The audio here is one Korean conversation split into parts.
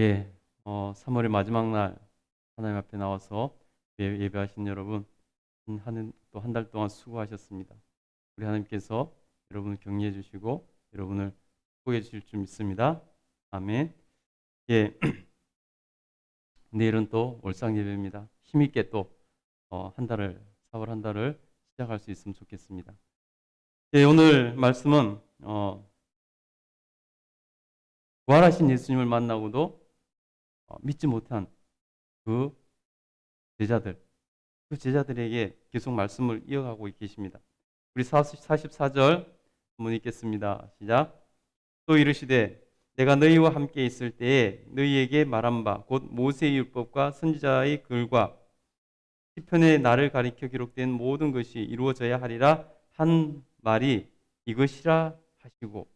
예, 어, 3월의 마지막 날 하나님 앞에 나와서 예- 예배하신 여러분 또한 달 동안 수고하셨습니다. 우리 하나님께서 여러분을 격려해 주시고 여러분을 축복해 주실 줄 믿습니다. 아멘. 예, 내일은 또 월상 예배입니다. 힘 있게 또 어, 한 달을 4월 한 달을 시작할 수 있으면 좋겠습니다. 예, 오늘 말씀은 어, 부활하신 예수님을 만나고도 어, 믿지 못한 그 제자들, 그 제자들에게 계속 말씀을 이어가고 계십니다. 우리 44절 한번 읽겠습니다. 시작. 또 이르시되 내가 너희와 함께 있을 때에 너희에게 말한 바 곧 모세의 율법과 선지자의 글과 시편에 나를 가리켜 기록된 모든 것이 이루어져야 하리라 한 말이 이것이라 하시고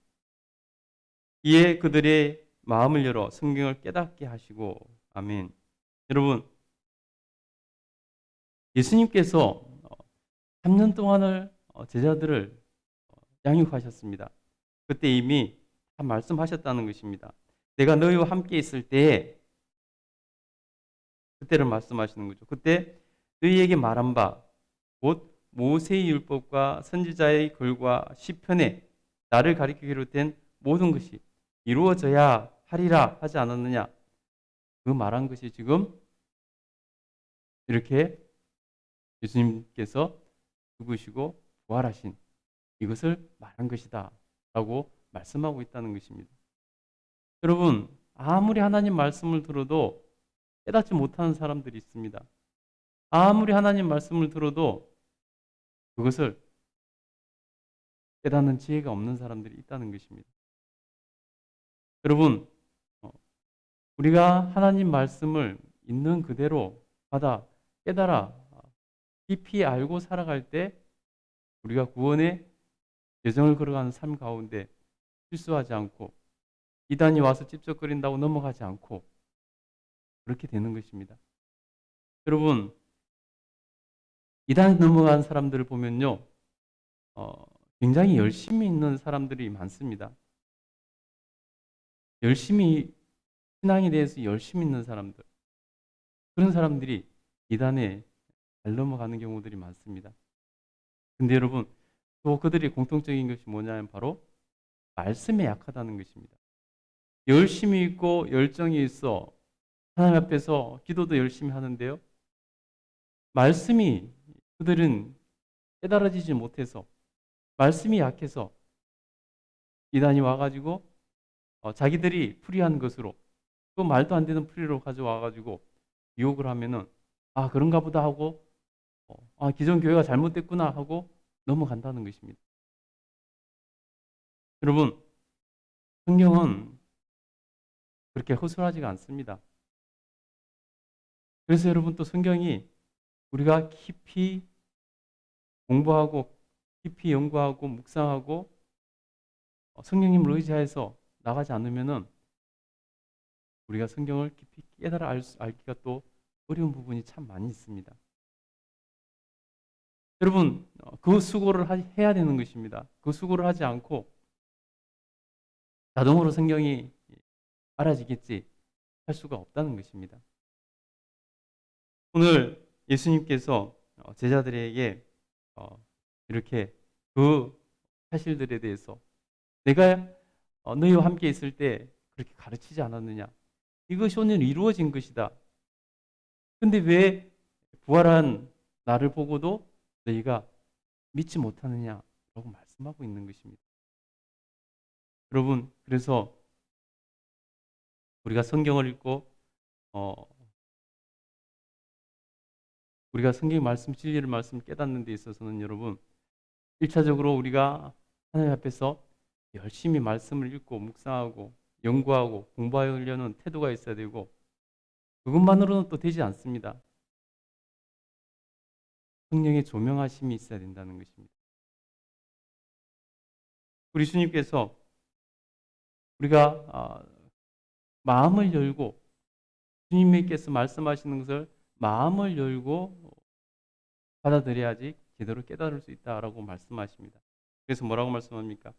이에 그들의 마음을 열어 성경을 깨닫게 하시고 아멘. 여러분 예수님께서 3년 동안을 어, 제자들을 어, 양육하셨습니다. 그때 이미 다 말씀하셨다는 것입니다. 내가 너희와 함께 있을 때에 그때를 말씀하시는 거죠. 그때 너희에게 말한 바 곧 모세의 율법과 선지자의 글과 시편에 나를 가리키기로 된 모든 것이 이루어져야 하리라 하지 않았느냐? 그 말한 것이 지금 이렇게 예수님께서 죽으시고 부활하신 이것을 말한 것이다 라고 말씀하고 있다는 것입니다. 여러분, 아무리 하나님 말씀을 들어도 깨닫지 못하는 사람들이 있습니다. 아무리 하나님 말씀을 들어도 그것을 깨닫는 지혜가 없는 사람들이 있다는 것입니다. 여러분, 어, 우리가 하나님 말씀을 있는 그대로 받아 깨달아 깊이 알고 살아갈 때 우리가 구원의 여정을 걸어가는 삶 가운데 실수하지 않고 이단이 와서 찝쩍거린다고 넘어가지 않고 그렇게 되는 것입니다. 여러분, 이단 넘어간 사람들을 보면요, 어, 굉장히 열심히 있는 사람들이 많습니다. 열심히 신앙에 대해서 열심히 있는 사람들 그런 사람들이 이단에 잘 넘어가는 경우들이 많습니다. 근데 여러분 또 그들이 공통적인 것이 뭐냐면 바로 말씀에 약하다는 것입니다. 열심히 있고 열정이 있어 하나님 앞에서 기도도 열심히 하는데요. 말씀이 그들은 깨달아지지 못해서 말씀이 약해서 이단이 와가지고 어, 자기들이 풀이한 것으로 또 말도 안 되는 풀이로 가져와가지고 유혹을 하면은 아 그런가 보다 하고 어, 아 기존 교회가 잘못됐구나 하고 넘어간다는 것입니다. 여러분 성경은 그렇게 허술하지가 않습니다. 그래서 여러분 또 성경이 우리가 깊이 공부하고 깊이 연구하고 묵상하고 어, 성령님을 의지해서 나가지 않으면은 우리가 성경을 깊이 깨달아 알 수, 알기가 또 어려운 부분이 참 많이 있습니다. 여러분, 어, 그 수고를 해야 되는 것입니다. 그 수고를 하지 않고 자동으로 성경이 알아지겠지 할 수가 없다는 것입니다. 오늘 예수님께서 어, 제자들에게 어, 이렇게 그 사실들에 대해서 내가 너희와 함께 있을 때 그렇게 가르치지 않았느냐? 이것이 오늘 이루어진 것이다. 근데 왜 부활한 나를 보고도 너희가 믿지 못하느냐라고 말씀하고 있는 것입니다. 여러분, 그래서 우리가 성경을 읽고 어, 우리가 성경 말씀 진리를 말씀 깨닫는 데 있어서는 여러분 1차적으로 우리가 하나님 앞에서 열심히 말씀을 읽고 묵상하고 연구하고 공부하려는 태도가 있어야 되고 그것만으로는 또 되지 않습니다. 성령의 조명하심이 있어야 된다는 것입니다. 우리 주님께서 우리가 아, 마음을 열고 주님께서 말씀하시는 것을 마음을 열고 받아들여야지 제대로 깨달을 수 있다라고 말씀하십니다. 그래서 뭐라고 말씀합니까?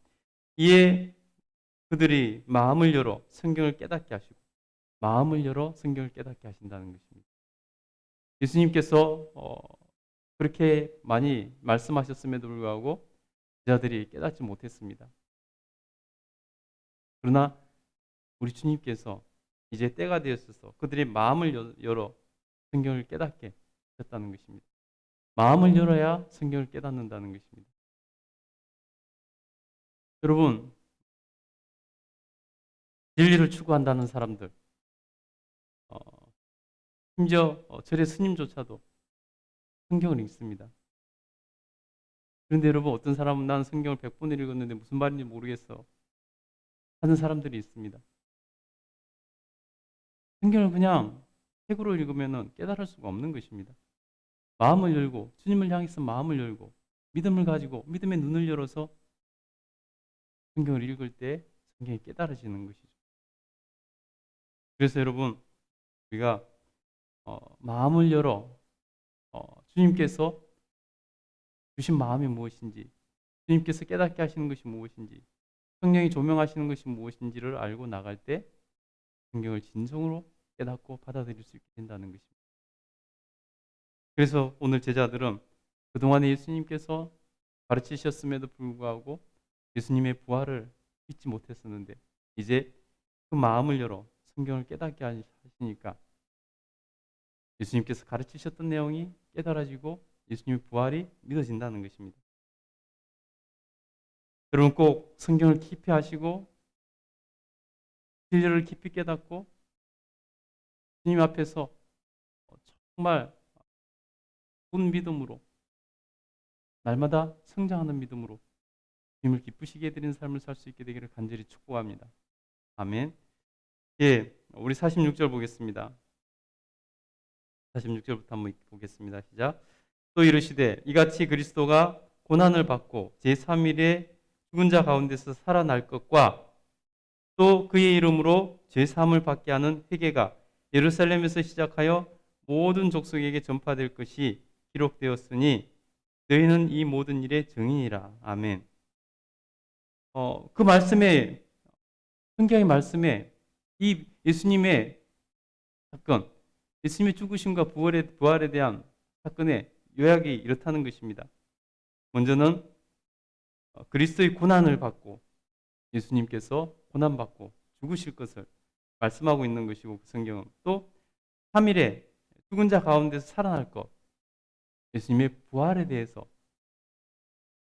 이에 그들이 마음을 열어 성경을 깨닫게 하시고 마음을 열어 성경을 깨닫게 하신다는 것입니다. 예수님께서 어, 그렇게 많이 말씀하셨음에도 불구하고 제자들이 깨닫지 못했습니다. 그러나 우리 주님께서 이제 때가 되었어서 그들의 마음을 여- 열어 성경을 깨닫게 하셨다는 것입니다. 마음을 열어야 성경을 깨닫는다는 것입니다. 여러분, 진리를 추구한다는 사람들, 어, 심지어 어, 절의 스님조차도 성경을 읽습니다. 그런데 여러분 어떤 사람은 나는 성경을 100번을 읽었는데 무슨 말인지 모르겠어 하는 사람들이 있습니다. 성경을 그냥 책으로 읽으면 깨달을 수가 없는 것입니다. 마음을 열고 주님을 향해서 마음을 열고 믿음을 가지고 믿음의 눈을 열어서 성경을 읽을 때 성경이 깨달아지는 것이죠. 그래서 여러분 우리가 어, 마음을 열어 어, 주님께서 주신 마음이 무엇인지 주님께서 깨닫게 하시는 것이 무엇인지 성령이 조명하시는 것이 무엇인지를 알고 나갈 때 성경을 진정으로 깨닫고 받아들일 수 있게 된다는 것입니다. 그래서 오늘 제자들은 그동안에 예수님께서 가르치셨음에도 불구하고 예수님의 부활을 믿지 못했었는데 이제 그 마음을 열어 성경을 깨닫게 하시니까 예수님께서 가르치셨던 내용이 깨달아지고 예수님의 부활이 믿어진다는 것입니다. 여러분 꼭 성경을 깊이 하시고 진리를 깊이 깨닫고 주님 앞에서 정말 온 믿음으로 날마다 성장하는 믿음으로 주님을 기쁘시게 해드리는 삶을 살 수 있게 되기를 간절히 축복합니다. 아멘. 예, 우리 46절 보겠습니다. 46절부터 한번 보겠습니다. 시작. 또 이르시되 이같이 그리스도가 고난을 받고 제3일에 죽은 자 가운데서 살아날 것과 또 그의 이름으로 죄사함을 받게 하는 회개가 예루살렘에서 시작하여 모든 족속에게 전파될 것이 기록되었으니 너희는 이 모든 일의 증인이라. 아멘. 어, 그 말씀에 성경의 말씀에 이 예수님의 사건, 예수님의 죽으심과 부활에, 부활에 대한 사건의 요약이 이렇다는 것입니다. 먼저는 어, 그리스도의 고난을 받고 예수님께서 고난받고 죽으실 것을 말씀하고 있는 것이고 그 성경은 또 3일에 죽은 자 가운데서 살아날 것 예수님의 부활에 대해서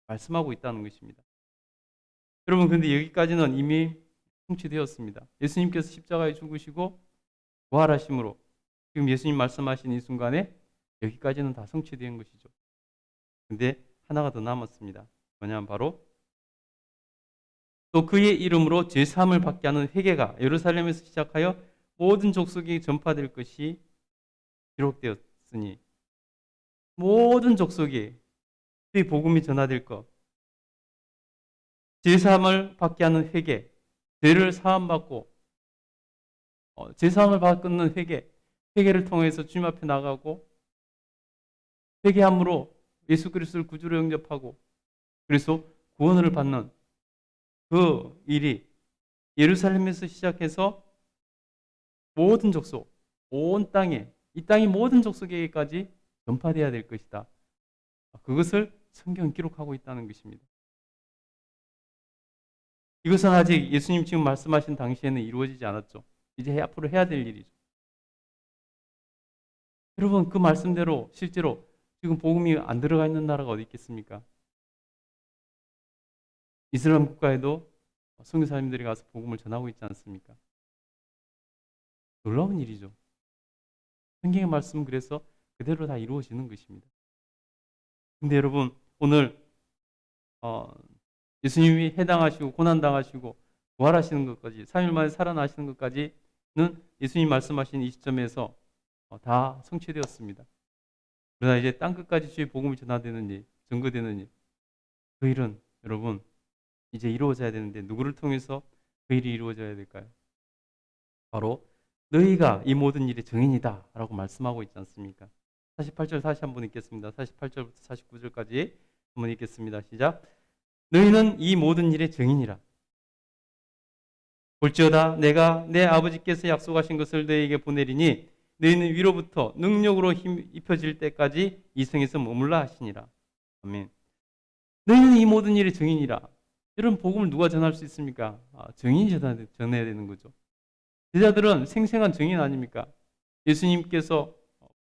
말씀하고 있다는 것입니다. 여러분 근데 여기까지는 이미 성취되었습니다. 예수님께서 십자가에 죽으시고 부활하심으로 지금 예수님 말씀하신 이 순간에 여기까지는 다 성취된 것이죠. 근데 하나가 더 남았습니다. 뭐냐면 바로 또 그의 이름으로 죄사함을 받게 하는 회개가 예루살렘에서 시작하여 모든 족속에 전파될 것이 기록되었으니 모든 족속에 그 복음이 전하될 것 죄사함을 받게 하는 회개 죄를 사함받고 어, 죄사함을 받는 회개 회개를 통해서 주님 앞에 나가고 회개함으로 예수 그리스도를 구주로 영접하고 그래서 구원을 받는 그 일이 예루살렘에서 시작해서 모든 족속, 온 땅에 이 땅의 모든 족속에게까지 전파되어야 될 것이다. 그것을 성경 기록하고 있다는 것입니다. 이것은 아직 예수님 지금 말씀하신 당시에는 이루어지지 않았죠. 이제 앞으로 해야 될 일이죠. 여러분 그 말씀대로 실제로 지금 복음이 안 들어가 있는 나라가 어디 있겠습니까? 이슬람 국가에도 선교사님들이 가서 복음을 전하고 있지 않습니까? 놀라운 일이죠. 성경의 말씀은 그래서 그대로 다 이루어지는 것입니다. 근데 여러분 오늘 어, 예수님이 해당하시고 고난당하시고 부활하시는 것까지 3일 만에 살아나시는 것까지는 예수님 말씀하신 이 시점에서 어, 다 성취되었습니다. 그러나 이제 땅 끝까지 주의 복음이 전하되느니 증거되느니 그 일은 여러분 이제 이루어져야 되는데 누구를 통해서 그 일이 이루어져야 될까요? 바로 너희가 이 모든 일의 증인이다 라고 말씀하고 있지 않습니까? 48절 다시 한번 읽겠습니다. 48절부터 49절까지 한번 읽겠습니다. 시작. 너희는 이 모든 일의 증인이라. 볼지어다 내가 내 아버지께서 약속하신 것을 너희에게 보내리니 너희는 위로부터 능력으로 힘 입혀질 때까지 이 성에서 머물라 하시니라. 아멘. 너희는 이 모든 일의 증인이라. 이런 복음을 누가 전할 수 있습니까? 아, 증인이 전해야 되는 거죠. 제자들은 생생한 증인 아닙니까? 예수님께서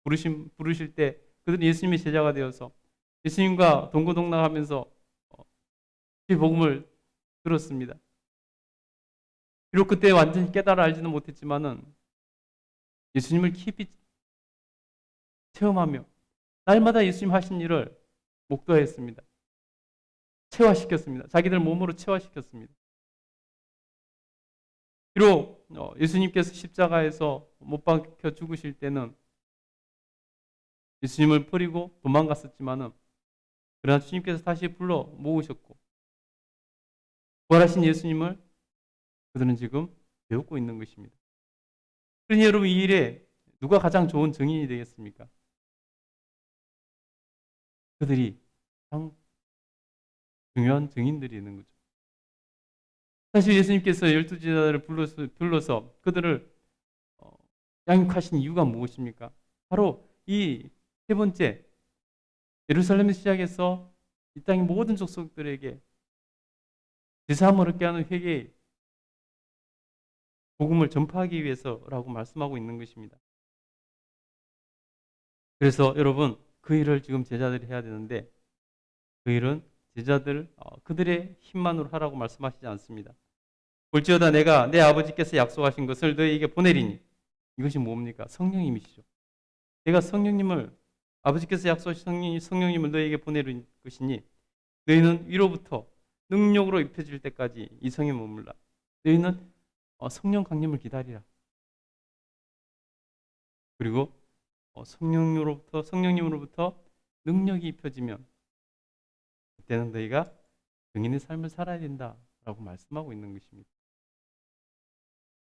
부르신, 부르실 때 그들은 예수님의 제자가 되어서 예수님과 동고동락하면서 어, 이 복음을 들었습니다. 비록 그때 완전히 깨달아 알지는 못했지만은 예수님을 깊이 체험하며 날마다 예수님 하신 일을 목도했습니다. 체화시켰습니다. 자기들 몸으로 체화시켰습니다. 비록 어, 예수님께서 십자가에서 못 박혀 죽으실 때는 예수님을 버리고 도망갔었지만은 그러나 주님께서 다시 불러 모으셨고 부활하신 예수님을 그들은 지금 배우고 있는 것입니다. 그러니 여러분 이 일에 누가 가장 좋은 증인이 되겠습니까? 그들이 가장 중요한 증인들이 있는 거죠. 사실 예수님께서 열두 제자들을 불러서, 불러서 그들을 어, 양육하신 이유가 무엇입니까? 바로 이 세 번째 예루살렘 시작해서 이 땅의 모든 족속들에게 얻게 하는 회개의 복음을 전파하기 위해서라고 말씀하고 있는 것입니다. 그래서 여러분 그 일을 지금 제자들이 해야 되는데 그 일은 제자들 어, 그들의 힘만으로 하라고 말씀하시지 않습니다. 볼지어다 내가 내 아버지께서 약속하신 것을 너희에게 보내리니 이것이 뭡니까? 성령님이시죠. 내가 성령님을 아버지께서 약속하신 성령, 성령님을 너희에게 보내는 것이니 너희는 위로부터 능력으로 입혀질 때까지 이성에 머물라. 너희는 어, 성령 강림을 기다리라. 그리고 어, 성령으로부터 성령님으로부터 능력이 입혀지면 그때는 너희가 증인의 삶을 살아야 된다라고 말씀하고 있는 것입니다.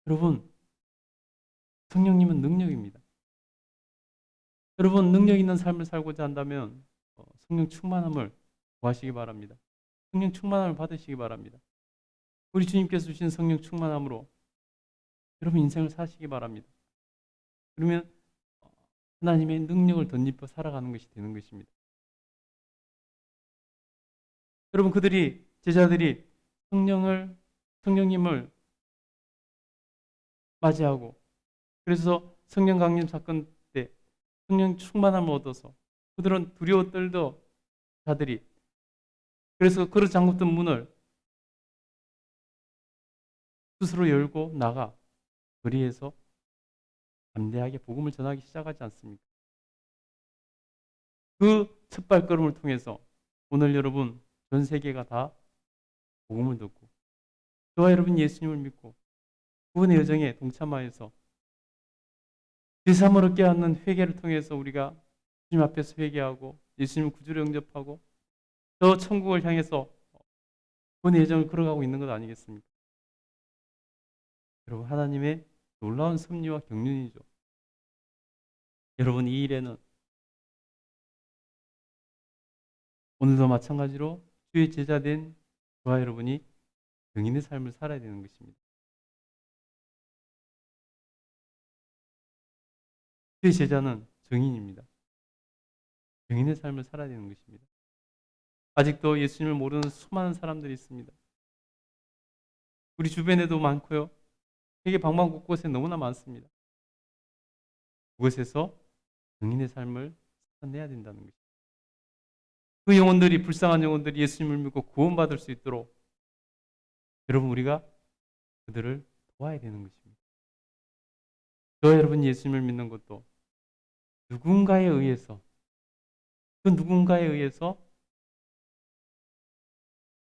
여러분, 성령님은 능력입니다. 여러분, 능력 있는 삶을 살고자 한다면 어, 성령 충만함을 구하시기 바랍니다. 성령 충만함을 받으시기 바랍니다. 우리 주님께서 주신 성령 충만함으로 여러분 인생을 사시기 바랍니다. 그러면 어, 하나님의 능력을 덧입혀 살아가는 것이 되는 것입니다. 여러분 그들이 제자들이 성령을 성령님을 맞이하고 그래서 성령 강림 사건 때 성령 충만함을 얻어서 그들은 두려워 떨던 자들이 그래서 그릇 잠궜던 문을 스스로 열고 나가 거리에서 담대하게 복음을 전하기 시작하지 않습니까? 그 첫 발걸음을 통해서 오늘 여러분 전 세계가 다 복음을 듣고 저와 여러분 예수님을 믿고 구원의 여정에 동참하여서 제삼을 얻게 하는 회개를 통해서 우리가 주님 앞에서 회개하고 예수님을 구주로 영접하고 저 천국을 향해서 구원의 여정을 걸어가고 있는 것 아니겠습니까? 여러분 하나님의 놀라운 섭리와 경륜이죠. 여러분 이 일에는 오늘도 마찬가지로 주의 제자 된 저와 여러분이 증인의 삶을 살아야 되는 것입니다. 주의 제자는 증인입니다. 증인의 삶을 살아야 되는 것입니다. 아직도 예수님을 모르는 수많은 사람들이 있습니다. 우리 주변에도 많고요. 세계 방방 곳곳에 너무나 많습니다. 그곳에서 증인의 삶을 살아내야 된다는 것입니다. 그 영혼들이 불쌍한 영혼들이 예수님을 믿고 구원받을 수 있도록 여러분 우리가 그들을 도와야 되는 것입니다. 저 여러분 예수님을 믿는 것도 누군가에 의해서 그 누군가에 의해서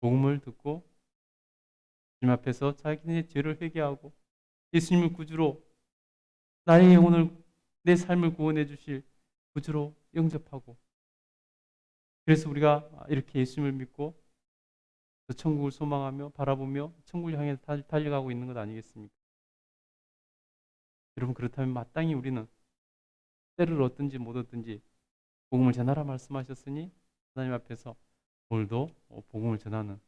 복음을 듣고 주님 앞에서 자기네 죄를 회개하고 예수님을 구주로 나의 영혼을 내 삶을 구원해 주실 구주로 영접하고 그래서 우리가 이렇게 예수님을 믿고 그 천국을 소망하며 바라보며 천국을 향해 달려가고 있는 것 아니겠습니까? 여러분 그렇다면 마땅히 우리는 때를 얻든지 못 얻든지 복음을 전하라 말씀하셨으니 하나님 앞에서 오늘도 복음을 전하는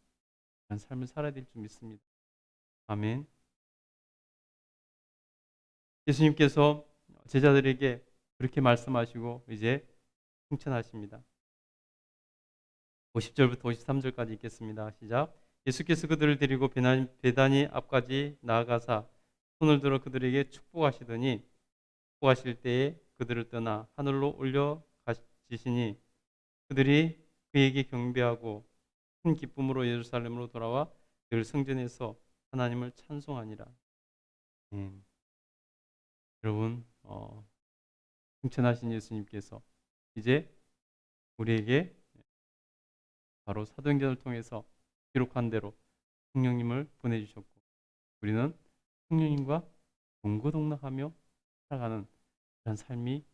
그런 삶을 살아야 될 줄 믿습니다. 아멘. 예수님께서 제자들에게 그렇게 말씀하시고 이제 칭찬하십니다. 50절부터 53절까지 읽겠습니다. 시작. 예수께서 그들을 데리고 베다니 앞까지 나아가사 손을 들어 그들에게 축복하시더니 축복하실 때에 그들을 떠나 하늘로 올려 가시시니 그들이 그에게 경배하고 큰 기쁨으로 예루살렘으로 돌아와 늘 성전에서 하나님을 찬송하니라. 예. 여러분 어, 칭찬하신 예수님께서 이제 우리에게 바로 사도행전을 통해서 기록한 대로 성령님을 보내주셨고 우리는 성령님과 동거동락하며 살아가는 그런 삶이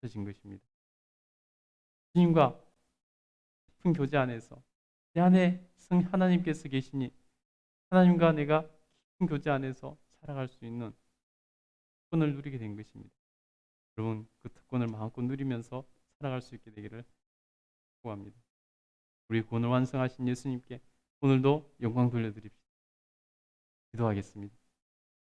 펼쳐진 것입니다. 주님과 깊은 교제 안에서 내 안에 성 하나님께서 계시니 하나님과 내가 깊은 교제 안에서 살아갈 수 있는 특권을 누리게 된 것입니다. 여러분 그 특권을 마음껏 누리면서 살아갈 수 있게 되기를 구합니다. 우리 구원을 완성하신 예수님께 오늘도 영광 돌려드립시다. 기도하겠습니다.